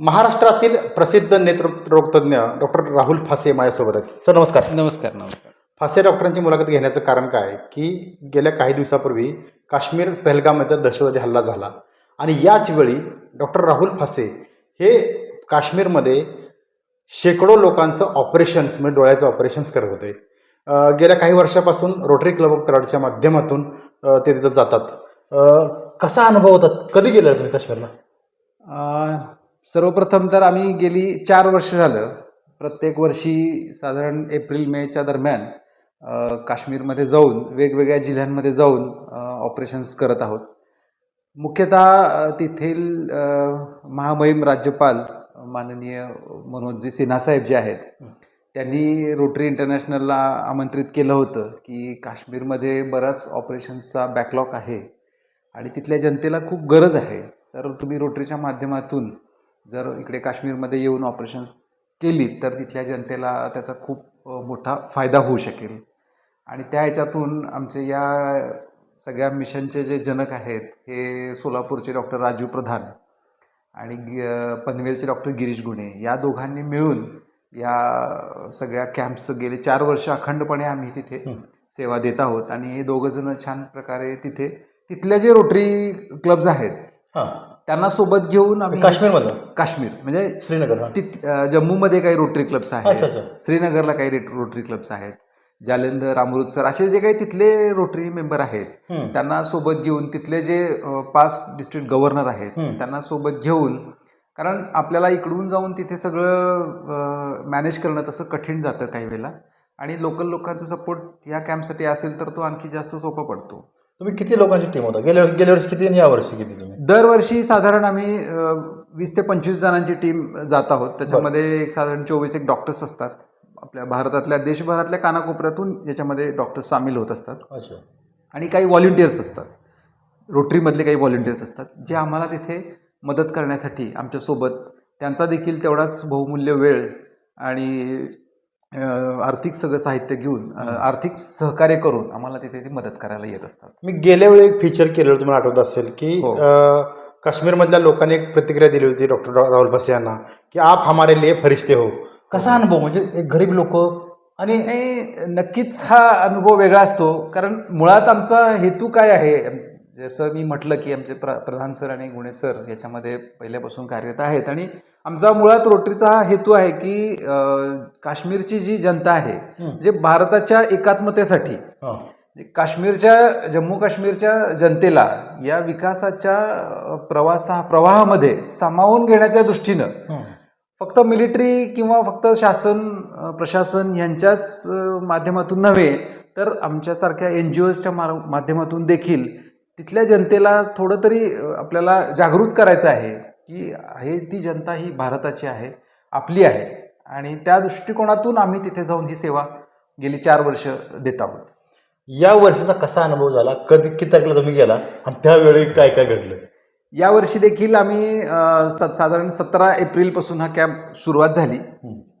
महाराष्ट्रातील प्रसिद्ध नेत्ररोगतज्ञ डॉक्टर राहुल फासे माझ्यासोबत आहेत. सर नमस्कार. नमस्कार नमस्कार. फासे डॉक्टरांची मुलाखत घेण्याचं कारण काय? की गेल्या काही दिवसापूर्वी काश्मीर पहलगाममध्ये दहशतवादी हल्ला झाला आणि याच वेळी डॉक्टर राहुल फासे हे काश्मीरमध्ये शेकडो लोकांचं ऑपरेशन्स म्हणजे डोळ्याचं ऑपरेशन्स करत होते. गेल्या काही वर्षापासून रोटरी क्लब ऑफ कराडच्या माध्यमातून ते तिथं जातात. कसा अनुभव होता? कधी गेला तुम्ही काश्मीरला? सर्वप्रथम तर आम्ही गेली चार वर्ष झालं. प्रत्येक वर्षी साधारण एप्रिल मेच्या दरम्यान काश्मीरमध्ये जाऊन वेगवेगळ्या जिल्ह्यांमध्ये जाऊन ऑपरेशन्स करत आहोत. मुख्यतः तेथील महामहिम राज्यपाल माननीय मनोजजी सिन्हासाहेब जे आहेत त्यांनी रोटरी इंटरनॅशनलला आमंत्रित केलं होतं की काश्मीरमध्ये बराच ऑपरेशन्सचा बॅकलॉग आहे आणि तिथल्या जनतेला खूप गरज आहे. तर तुम्ही रोटरीच्या माध्यमातून जर इकडे काश्मीरमध्ये येऊन ऑपरेशन्स केली तर तिथल्या जनतेला त्याचा खूप मोठा फायदा होऊ शकेल. आणि त्या ह्याच्यातून आमचे या सगळ्या मिशनचे जे जनक आहेत हे सोलापूरचे डॉक्टर राजू प्रधान आणि पनवेलचे डॉक्टर गिरीश गुणे या दोघांनी मिळून या सगळ्या कॅम्प्सचं गेले चार वर्ष अखंडपणे आम्ही तिथे. सेवा देत आहोत. आणि हे दोघंजणं छान प्रकारे तिथे तिथल्या जे रोटरी क्लब्स आहेत हां. त्यांना सोबत घेऊन आम्ही काश्मीरमधलं? काश्मीर. म्हणजे श्रीनगर. तिथ अ, जम्मूमध्ये काही रोटरी क्लब्स आहेत. श्रीनगरला काही रेट- रोटरी क्लब्स आहेत. जालंधर अमृतसर असे जे काही तिथले रोटरी मेंबर आहेत. त्यांना सोबत घेऊन तिथले जे पाच डिस्ट्रिक्ट गव्हर्नर आहेत. त्यांना सोबत घेऊन कारण आपल्याला इकडून जाऊन तिथे सगळं मॅनेज करणं तसं कठीण जातं काही वेळेला. आणि लोकल लोकांचा सपोर्ट या कॅम्पसाठी असेल तर तो आणखी जास्त सोपा पडतो. तुम्ही किती लोकांची टीम होता? गेल्या गेल्या वर्षी किती आणि या वर्षी किती तुम्ही? दरवर्षी साधारण आम्ही वीस ते पंचवीस जणांची टीम जात आहोत. त्याच्यामध्ये एक साधारण चोवीस एक डॉक्टर्स असतात. आपल्या भारतातल्या देशभरातल्या कानाकोपऱ्यातून याच्यामध्ये डॉक्टर्स सामील होत असतात. आणि काही व्हॉलेंटियर्स असतात. रोटरीमधले काही व्हॉलेंटियर्स असतात जे आम्हाला तिथे मदत करण्यासाठी आमच्यासोबत. त्यांचा देखील तेवढाच बहुमूल्य वेळ आणि आर्थिक सगळं साहित्य घेऊन आर्थिक सहकार्य करून आम्हाला तिथे ती मदत करायला येत असतात. मी गेल्या वेळी एक फीचर केलेलं तुम्हाला आठवत असेल की हो. काश्मीरमधल्या लोकांनी एक प्रतिक्रिया दिली होती डॉक्टर राहुल बसे यांना की आप हमारे लिए फरिश्ते हो. कसा अनुभव? म्हणजे एक गरीब लोक आणि नक्कीच हा अनुभव वेगळा असतो कारण मुळात आमचा हेतू काय आहे? जसं मी म्हटलं की आमचे प्र प्रधान सर आणि गुणे सर याच्यामध्ये पहिल्यापासून कार्यरत आहेत आणि आमचा मुळात रोटरीचा हा हेतू आहे की काश्मीरची जी जनता आहे म्हणजे भारताच्या एकात्मतेसाठी हां. काश्मीरच्या जम्मू काश्मीरच्या जनतेला या विकासाच्या प्रवासा प्रवाहामध्ये सामावून घेण्याच्या दृष्टीनं. फक्त मिलिटरी किंवा फक्त शासन प्रशासन यांच्याच माध्यमातून नव्हे तर आमच्यासारख्या एन जी ओजच्या माध्यमातून देखील तिथल्या जनतेला थोडं तरी आपल्याला जागृत करायचं आहे की हे ती जनता ही भारताची आहे आपली आहे. आणि त्या दृष्टिकोनातून आम्ही तिथे जाऊन ही सेवा गेली चार वर्ष देत आहोत. या वर्षीचा कसा अनुभव झाला? कधी किती तारखेला तुम्ही गेला? आणि त्यावेळी काय काय घडलं? यावर्षी देखील आम्ही स- साधारण सतरा एप्रिलपासून हा कॅम्प सुरुवात झाली.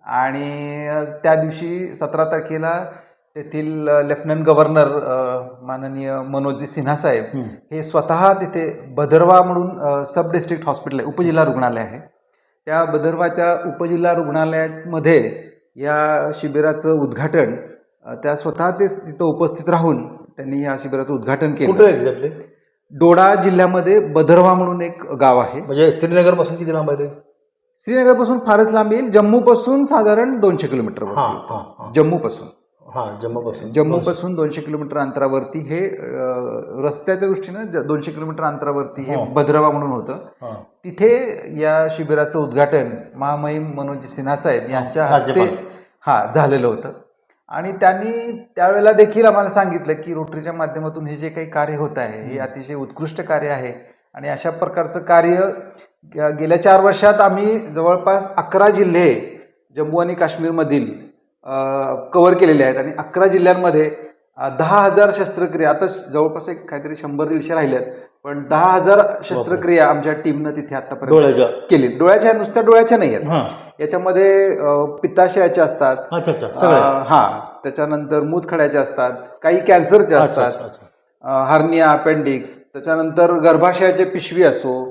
आणि त्या दिवशी सतरा तारखेला तेथील लेफ्टनंट गव्हर्नर माननीय मनोजी सिन्हा साहेब हं. स्वतः तिथे बदरवा म्हणून सब डिस्ट्रिक्ट हॉस्पिटल आहे उपजिल्हा रुग्णालय आहे. त्या बदरवाच्या उपजिल्हा रुग्णालयामध्ये या शिबिराचं उद्घाटन त्या स्वतः ते तिथं उपस्थित राहून त्यांनी या शिबिराचं उद्घाटन केलं. कुठं एक्झॅक्टली डोडा जिल्ह्यामध्ये बदरवा म्हणून एक गाव आहे. म्हणजे श्रीनगरपासून किती लांब आहे श्रीनगरपासून फारच लांब येईल. जम्मूपासून साधारण दोनशे किलोमीटर जम्मूपासून. हां जम्मूपासून. जम्मूपासून दोनशे किलोमीटर अंतरावरती हे अ, रस्त्याच्या दृष्टीनं दोनशे किलोमीटर अंतरावरती हे हो. भद्रवा म्हणून होतं. तिथे या शिबिराचं उद्घाटन महामहिम मनोज सिन्हा साहेब यांच्या हस्ते राज्यपाल. हा झालेलं होतं. आणि त्यांनी त्यावेळेला देखील आम्हाला सांगितलं की रोटरीच्या माध्यमातून हे जे काही कार्य होत आहे हे अतिशय उत्कृष्ट कार्य आहे. आणि अशा प्रकारचं कार्य गे- गेल्या चार वर्षात आम्ही जवळपास अकरा जिल्हे जम्मू आणि काश्मीरमधील कव्हर केलेले आहेत. आणि अकरा जिल्ह्यांमध्ये दहा हजार शस्त्रक्रिया आता जवळपास एक काहीतरी शंभर दीडशे राहिल्यात पण दहा हजार शस्त्रक्रिया आमच्या टीमनं तिथे आतापर्यंत केली. डोळ्याच्या नुसत्या डोळ्याच्या नाही आहेत. हां. याच्यामध्ये पित्ताशयाच्या असतात. हा. त्याच्यानंतर मूतखड्याच्या असतात. काही कॅन्सरच्या असतात. Hernia appendix. त्याच्यानंतर गर्भाशयाचे पिशवी असो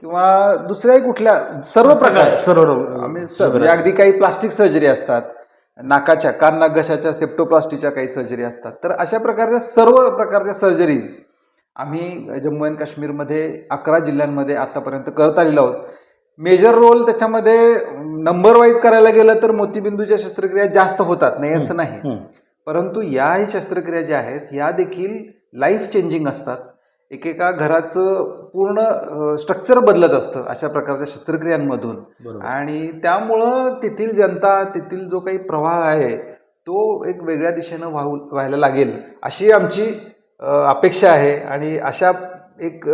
किंवा दुसऱ्याही कुठल्या सर्व प्रकार सर्व म्हणजे अगदी काही प्लास्टिक सर्जरी असतात. नाकाच्या कान नाक घशाच्या सेप्टोप्लास्टीच्या काही सर्जरी असतात. तर अशा प्रकारच्या सर्व प्रकारच्या सर्जरीज आम्ही जम्मू अँड काश्मीरमध्ये अकरा जिल्ह्यांमध्ये आतापर्यंत करत आलेलो आहोत. मेजर रोल त्याच्यामध्ये नंबर वाईज करायला गेलं तर मोतीबिंदूच्या शस्त्रक्रिया जास्त होतात. नाही असं नाही. परंतु याही शस्त्रक्रिया ज्या आहेत या देखील लाईफ चेंजिंग असतात. एकेका घराचं पूर्ण स्ट्रक्चर बदलत असतं अशा प्रकारच्या शस्त्रक्रियांमधून. आणि त्यामुळं तेथील जनता तेथील जो काही प्रवाह आहे तो एक वेगळ्या दिशेनं वाहू व्हायला लागेल अशी आमची अपेक्षा आहे. आणि अशा एक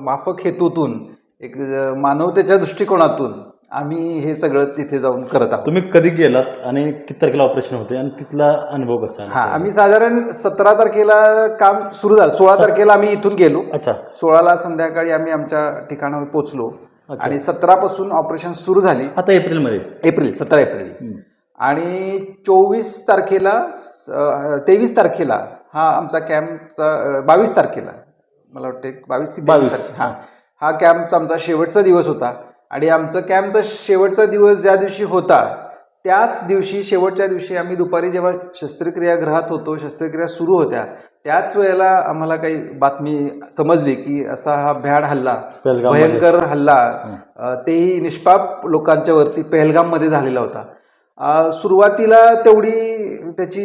माफक हेतूतून एक मानवतेच्या दृष्टिकोनातून आम्ही हे सगळं तिथे जाऊन करत आहोत. तुम्ही कधी गेलात आणि किती तारखेला ऑपरेशन होते आणि तिथला अनुभव कसा हा आम्ही साधारण सतरा तारखेला काम सुरू झालं. सोळा तारखेला आम्ही इथून गेलो. अच्छा. सोळाला संध्याकाळी आम्ही आमच्या ठिकाणावर पोहोचलो. आणि सतरा पासून ऑपरेशन सुरू झाली. आता एप्रिलमध्ये? एप्रिल सतरा एप्रिल. आणि चोवीस तारखेला तेवीस तारखेला हा आमचा कॅम्पचा बावीस तारखेला. मला वाटतं बावीस की 22 तेवीस तारखे. हा. हा कॅम्पचा आमचा शेवटचा दिवस होता. आणि आमचा कॅम्पचा शेवटचा दिवस ज्या दिवशी होता त्याच दिवशी शेवटच्या दिवशी आम्ही दुपारी जेव्हा शस्त्रक्रिया गृहात होतो शस्त्रक्रिया सुरू होत्या त्याच वेळेला आम्हाला काही बातमी समजली की असा हा भ्याड हल्ला. भयंकर हल्ला तेही निष्पाप लोकांच्या वरती पेहलगाममध्ये झालेला होता सुरुवातीला तेवढी त्याची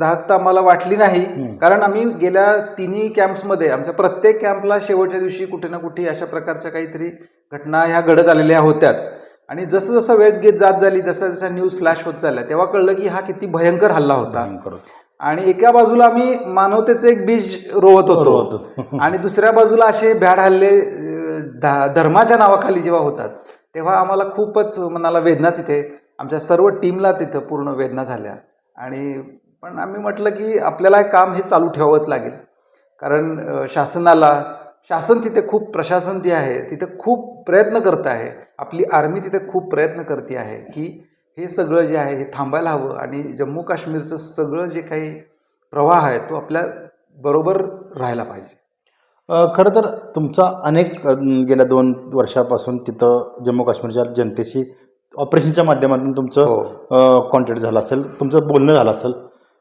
दाहकता आम्हाला वाटली नाही. कारण आम्ही गेल्या तिन्ही कॅम्प्समध्ये आमच्या प्रत्येक कॅम्पला शेवटच्या दिवशी कुठे ना कुठे अशा प्रकारच्या काहीतरी घटना ह्या घडत आलेल्या होत्याच. आणि जसं जसं वेळ घेत जात झाली जसं जसं न्यूज फ्लॅश होत झाल्या तेव्हा कळलं की हा किती भयंकर हल्ला होता. आणि एका बाजूला आम्ही मानवतेचे एक बीज रोवत होतो. आणि दुसऱ्या बाजूला असे भ्याड हल्ले धर्माच्या नावाखाली जेव्हा होतात तेव्हा आम्हाला खूपच मनाला वेदना तिथे आमच्या सर्व टीमला तिथं पूर्ण वेदना झाल्या. आणि पण आम्ही म्हटलं की आपल्याला हे काम हे चालू ठेवावंच लागेल. कारण शासनाला शासन तिथे खूप प्रशासन जे आहे तिथे खूप प्रयत्न करत आहे. आपली आर्मी तिथे खूप प्रयत्न करते आहे की हे सगळं जे आहे हे थांबायला हवं आणि जम्मू काश्मीरचं सगळं जे काही प्रवाह आहे तो आपल्या बरोबर राहायला पाहिजे. खरं तर तुमचा अनेक गेल्या दोन वर्षापासून तिथं जम्मू काश्मीरच्या जनतेशी ऑपरेशनच्या माध्यमातून तुमचं हो. कॉन्टॅक्ट झाला असेल तुमचं बोलणं झालं असेल.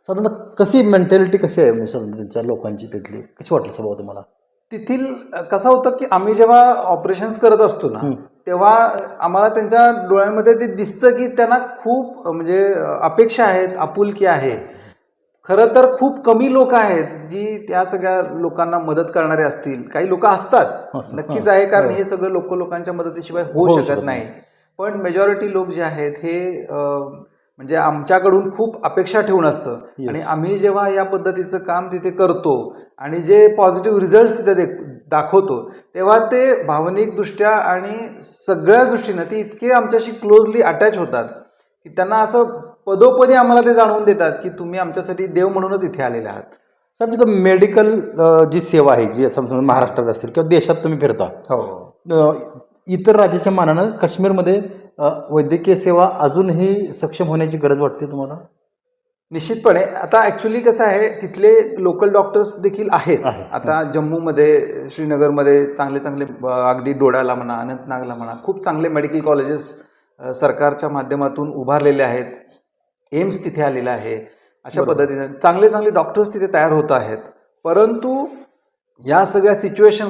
साधारण कशी मेंटॅलिटी कशी आहे म्हणजे साधारण त्यांच्या लोकांची तिथली? कशी वाटली स्वभाव तुम्हाला? तेथील कसं होतं की आम्ही जेव्हा ऑपरेशन्स करत असतो ना. तेव्हा आम्हाला त्यांच्या डोळ्यांमध्ये ते दिसतं की त्यांना खूप म्हणजे अपेक्षा आहेत आपुलकी आहे खरं तर खूप कमी लोक आहेत जी त्या सगळ्या लोकांना मदत करणारे असतील काही लोक असतात नक्कीच. आहे कारण हो. हे सगळं लोक लोकांच्या मदतीशिवाय होऊ शकत नाही पण मेजॉरिटी लोक जे आहेत हे म्हणजे आमच्याकडून खूप अपेक्षा ठेवून असतं. आणि आम्ही जेव्हा या पद्धतीचं काम तिथे करतो आणि जे पॉझिटिव्ह रिझल्ट तिथे दे- दाखवतो तेव्हा ते भावनिकदृष्ट्या आणि सगळ्या दृष्टीनं ते इतके आमच्याशी क्लोजली अटॅच होतात की त्यांना असं पदोपदी आम्हाला ते जाणवून देतात की तुम्ही आमच्यासाठी देव म्हणूनच इथे आलेले आहात. साहेब तिथं मेडिकल जी सेवा आहे जी समजा महाराष्ट्रात असेल किंवा देशात तुम्ही फिरता हो अ, इतर राज्याच्या मानानं काश्मीरमध्ये वैद्यकीय सेवा अजूनही सक्षम होण्याची गरज वाटते तुम्हाला? निश्चितपणे. आता ॲक्च्युली कसं आहे तिथले लोकल डॉक्टर्स देखील आहेत. आता जम्मूमध्ये श्रीनगरमध्ये चांगले चांगले अगदी डोडाला म्हणा अनंतनागला म्हणा खूप चांगले मेडिकल कॉलेजेस सरकारच्या माध्यमातून उभारलेले आहेत. एम्स तिथे आलेलं आहे. अशा. पद्धतीने चांगले चांगले डॉक्टर्स तिथे तयार होत आहेत. परंतु या सगळ्या सिच्युएशन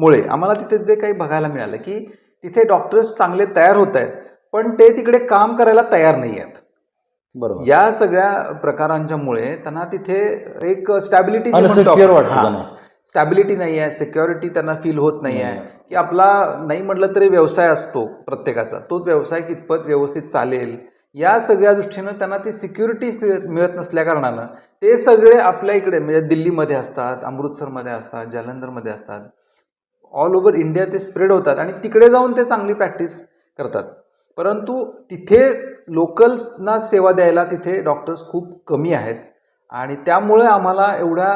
मुळे आम्हाला तिथे जे काही बघायला मिळालं की तिथे डॉक्टर्स चांगले तयार होत आहेत पण ते तिकडे काम करायला तयार नाही आहेत. बरोबर. या सगळ्या प्रकारांच्या मुळे त्यांना तिथे एक स्टॅबिलिटी. स्टॅबिलिटी नाही आहे सिक्युरिटी त्यांना. फील होत नाही आहे. की आपला नाही म्हटलं तरी व्यवसाय असतो प्रत्येकाचा. तोच व्यवसाय कितपत व्यवस्थित चालेल? या सगळ्या दृष्टीनं त्यांना ती सिक्युरिटी मिळत नसल्या कारणानं ते सगळे आपल्या इकडे म्हणजे दिल्लीमध्ये असतात अमृतसरमध्ये असतात जालंधरमध्ये असतात. ऑल ओव्हर इंडिया ते स्प्रेड होतात आणि तिकडे जाऊन ते चांगली प्रॅक्टिस करतात. परंतु तिथे लोकल्सना सेवा द्यायला तिथे डॉक्टर्स खूप कमी आहेत. आणि त्यामुळे आम्हाला एवढ्या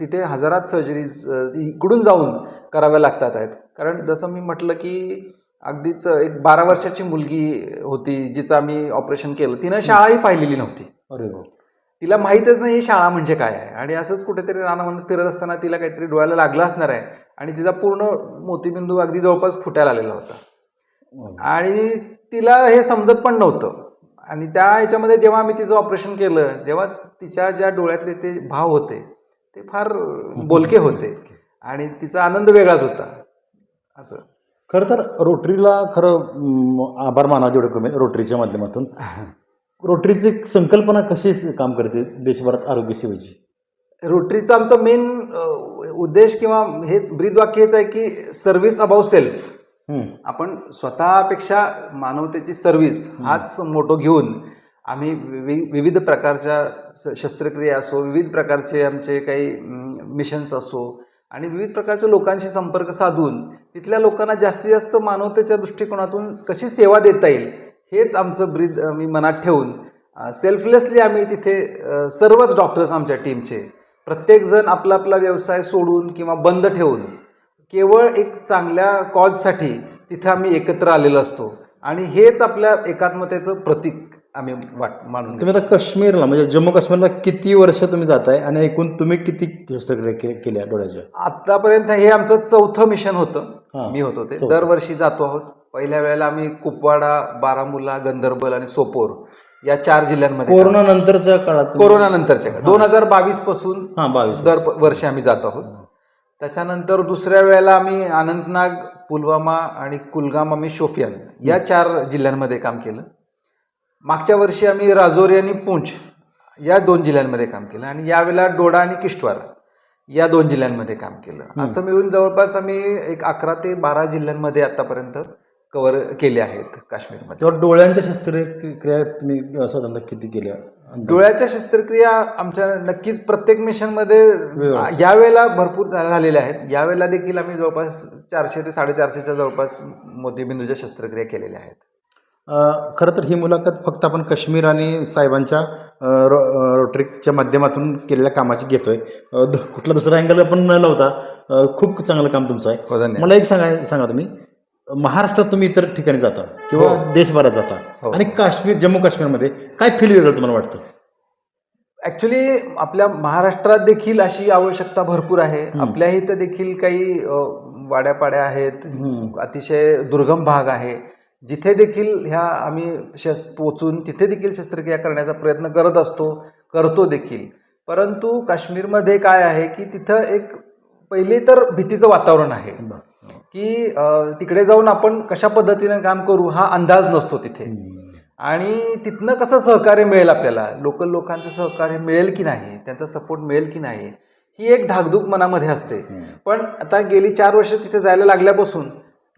तिथे हजारात सर्जरीज इकडून जाऊन कराव्या लागतात आहेत. कारण जसं मी म्हटलं की अगदीच एक बारा वर्षाची मुलगी होती जिचं आम्ही ऑपरेशन केलं. तिनं शाळाही पाहिलेली नव्हती. अरे हो तिला माहीतच नाही ही शाळा म्हणजे काय आहे. आणि असंच कुठेतरी रानामध्ये फिरत असताना तिला काहीतरी डोळ्याला लागलं असणार आहे. आणि तिचा पूर्ण मोतीबिंदू अगदी जवळपास फुटायला आलेला होता. आणि तिला हे समजत पण नव्हतं. आणि त्या ह्याच्यामध्ये जेव्हा आम्ही तिचं ऑपरेशन केलं तेव्हा तिच्या ज्या डोळ्यातले ते भाव होते ते फार बोलके होते. आणि तिचा आनंद वेगळाच होता. असं. खरं तर रोटरीला खरं आभार मानावं जेवढं कमी रोटरीच्या माध्यमातून. रोटरीची संकल्पना कशी काम करते देशभरात आरोग्य सेवेची रोटरीचा आमचा मेन उद्देश किंवा हेच ब्रीद वाक्य हेच आहे की सर्व्हिस अबाव सेल्फ. आपण स्वतःपेक्षा मानवतेची सर्व्हिस हाच मोठो घेऊन आम्ही वि- विविध प्रकारच्या स- शस्त्रक्रिया असो विविध प्रकारचे आमचे काही मिशन्स असो आणि विविध प्रकारच्या लोकांशी संपर्क साधून तिथल्या लोकांना जास्तीत जास्त मानवतेच्या दृष्टिकोनातून कशी सेवा देता येईल हेच आमचं ब्रीद मी मनात ठेवून सेल्फलेसली आम्ही तिथे सर्वच डॉक्टर्स आमच्या टीमचे प्रत्येकजण आपला आपला व्यवसाय सोडून किंवा बंद ठेवून केवळ एक चांगल्या कॉजसाठी तिथे आम्ही एकत्र आलेलो असतो. आणि हेच आपल्या एकात्मतेचं प्रतीक आम्ही वाट मानून. तुम्ही आता काश्मीरला म्हणजे जम्मू काश्मीरला किती वर्ष तुम्ही जाताय आणि एकूण तुम्ही किती शस्त्रक्रिया के- केल्या डोळ्याच्या? आतापर्यंत हे आमचं चौथं मिशन होतं. मी होतो ते. दरवर्षी जातो आहोत. पहिल्या वेळेला आम्ही कुपवाडा बारामुल्ला गंदरबल आणि सोपोर या चार जिल्ह्यांमध्ये कोरोना नंतरच्या काळात कोरोना नंतरच्या दोन हजार बावीसपासून. दर वर्षी आम्ही जात आहोत. त्याच्यानंतर दुसऱ्या वेळेला आम्ही अनंतनाग पुलवामा आणि कुलगाम आम्ही शोफियान या चार जिल्ह्यांमध्ये काम केलं. मागच्या वर्षी आम्ही राजौरी आणि पूंछ या दोन जिल्ह्यांमध्ये काम केलं आणि यावेळेला डोडा आणि किश्तवार या दोन जिल्ह्यांमध्ये काम केलं. असं मिळून जवळपास आम्ही एक अकरा ते बारा जिल्ह्यांमध्ये आतापर्यंत कव्हर केले आहेत काश्मीरमध्ये. डोळ्यांच्या शस्त्रक्रिया तुम्ही साधारणतः किती केल्या? डोळ्याच्या शस्त्रक्रिया आमच्या नक्कीच प्रत्येक मिशनमध्ये. यावेळेला भरपूर झालेल्या आहेत. यावेळेला देखील आम्ही जवळपास चारशे ते साडेचारशेच्या जवळपास मोतीबिंदूच्या शस्त्रक्रिया केलेल्या आहेत. खरं तर ही मुलाखत फक्त आपण काश्मीर आणि साहेबांच्या रो अं, रोटरीच्या माध्यमातून केलेल्या कामाची घेतोय. कुठला दुसरा अँगल पण न लावता खूप चांगलं काम तुमचं आहे. हो मला एक सांगा सांगा तुम्ही. महाराष्ट्रात तुम्ही इतर ठिकाणी जाता किंवा हो. देशभरात जाता हो. आणि काश्मीर जम्मू काश्मीरमध्ये काय फील वेगळं तुम्हाला वाटतं ऍक्च्युली आपल्या महाराष्ट्रात देखील अशी आवश्यकता भरपूर आहे. आपल्या इथं देखील काही अ, वाड्यापाड्या आहेत. अतिशय दुर्गम भाग आहे जिथे देखील ह्या आम्ही शस् पोचून तिथे देखील शस्त्रक्रिया करण्याचा प्रयत्न करत असतो करतो देखील परंतु काश्मीरमध्ये काय आहे की तिथं एक पहिले तर भीतीचं वातावरण आहे की तिकडे जाऊन आपण कशा पद्धतीने काम करू हा अंदाज नसतो तिथे. आणि तिथनं कसं सहकार्य मिळेल आपल्याला? लोकल लोकांचं सहकार्य मिळेल की नाही? त्यांचा सपोर्ट मिळेल की नाही? ही एक धाकधूक मनामध्ये असते. पण आता गेली चार वर्ष तिथे जायला लागल्यापासून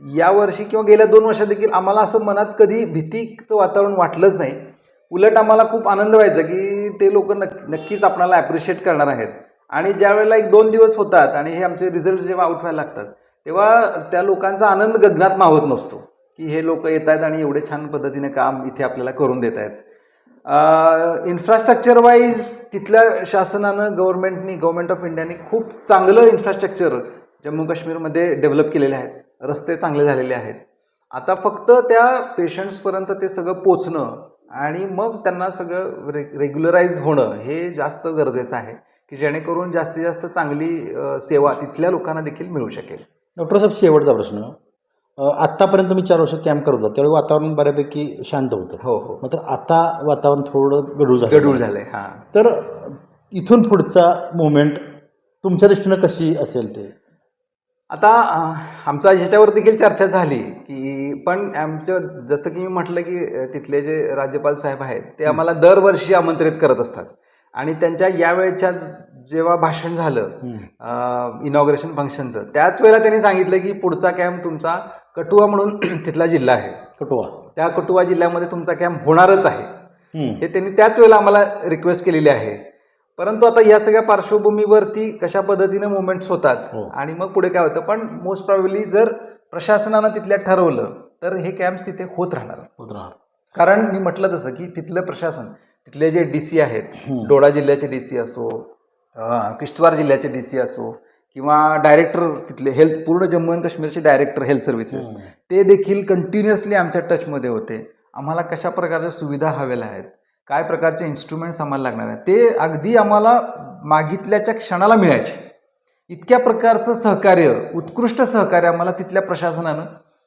या वर्षी किंवा गेल्या दोन वर्षात देखील आम्हाला असं मनात कधी भीतीचं वातावरण वाटलंच नाही. उलट आम्हाला खूप आनंद व्हायचा की ते लोक नक्की नक्कीच आपल्याला ॲप्रिशिएट करणार आहेत. आणि ज्या वेळेला एक दोन दिवस होतात आणि हे आमचे रिझल्ट जेव्हा आउट व्हायला लागतात तेव्हा त्या लोकांचा आनंद गगनात मावत नसतो की हे लोक येत आहेत आणि एवढे छान पद्धतीने काम इथे आपल्याला करून देत आहेत इन्फ्रास्ट्रक्चर वाईज तिथल्या शासनानं गव्हर्नमेंटनी गव्हर्नमेंट ऑफ इंडियाने खूप चांगलं इन्फ्रास्ट्रक्चर जम्मू काश्मीरमध्ये डेव्हलप केलेले आहेत. रस्ते चांगले झालेले आहेत. आता फक्त त्या पेशंट्सपर्यंत ते सगळं पोचणं आणि मग त्यांना सगळं रे रेग्युलराईज होणं हे जास्त गरजेचं आहे की जेणेकरून जास्तीत जास्त चांगली सेवा तिथल्या लोकांना देखील मिळू शकेल. डॉक्टर साहेब शेवटचा प्रश्न. आत्तापर्यंत तुम्ही चार वर्ष कॅम्प करत होता. त्यावेळी वातावरण बऱ्यापैकी शांत होतं. हो हो. मात्र आता वातावरण थोडं गडूळ झालं गडूळ झालंय हां. तर इथून पुढचा मुवमेंट तुमच्या दृष्टीनं कशी असेल ते? आता आमचा ह्याच्यावर देखील चर्चा झाली की पण आमचं जसं की मी म्हटलं की तिथले जे राज्यपाल साहेब आहेत ते आम्हाला दरवर्षी आमंत्रित करत असतात. आणि त्यांच्या यावेळेच्या जेव्हा भाषण झालं इनॉग्रेशन फंक्शनचं त्याच वेळेला त्यांनी सांगितलं की पुढचा कॅम्प तुमचा कटुआ म्हणून तिथला जिल्हा आहे. कटुआ त्या कटुआ जिल्ह्यामध्ये तुमचा कॅम्प होणारच आहे. हे त्यांनी त्याच वेळेला आम्हाला रिक्वेस्ट केलेली आहे. परंतु आता या सगळ्या पार्श्वभूमीवरती कशा पद्धतीने मुवमेंट्स होतात हो. आणि मग पुढे काय होतं? पण मोस्ट प्रॉब्ली जर प्रशासनानं तिथल्या ठरवलं तर हे कॅम्प्स तिथे होत राहणार. होत राहणार. कारण मी म्हटलं तसं की तिथलं प्रशासन तिथले जे डी सी आहेत. डोडा जिल्ह्याचे डी सी असो किश्तवार जिल्ह्याचे डी सी असो किंवा डायरेक्टर तिथले हेल्थ पूर्ण जम्मू अँड काश्मीरचे डायरेक्टर हेल्थ सर्व्हिसेस. ते देखील कंटिन्युअसली आमच्या टचमध्ये होते. आम्हाला कशा प्रकारच्या सुविधा हव्याला आहेत? काय प्रकारचे इन्स्ट्रुमेंट्स आम्हाला लागणार आहे ते अगदी आम्हाला मागितल्याच्या क्षणाला मिळायचे. इतक्या प्रकारचं सहकार्य उत्कृष्ट सहकार्य आम्हाला तिथल्या प्रशासनानं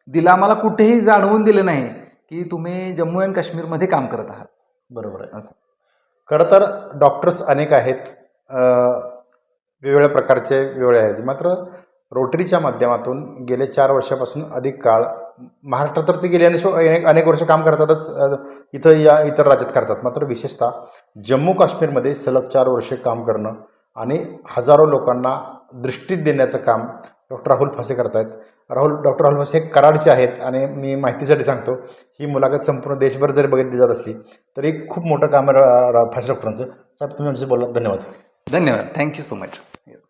दिलं. आम्हाला कुठेही जाणवून दिलं नाही की तुम्ही जम्मू अँड काश्मीरमध्ये काम करत आहात. बरोबर आहे असं. खरं तर डॉक्टर्स अनेक आहेत. वेगवेगळ्या प्रकारचे वेगळे आहेत. मात्र रोटरीच्या माध्यमातून गेले चार वर्षापासून अधिक काळ महाराष्ट्रात तर ते गेले अनेक अनेक अनेक वर्ष काम करतातच इथं या इतर राज्यात करतात. मात्र विशेषतः जम्मू काश्मीरमध्ये सलग चार वर्षे काम करणं आणि हजारो लोकांना दृष्टीत देण्याचं काम डॉक्टर राहुल फासे आहेत राहुल डॉक्टर राहुल फासे हे कराडचे आहेत आणि मी माहितीसाठी सांगतो ही मुलाखत संपूर्ण देशभर जरी बघितली जात असली तरी खूप मोठं काम आहे रा- फासे डॉक्टरांचं. साहेब तुम्ही आमच्याशी बोललात. धन्यवाद. धन्यवाद. Thank you so much yes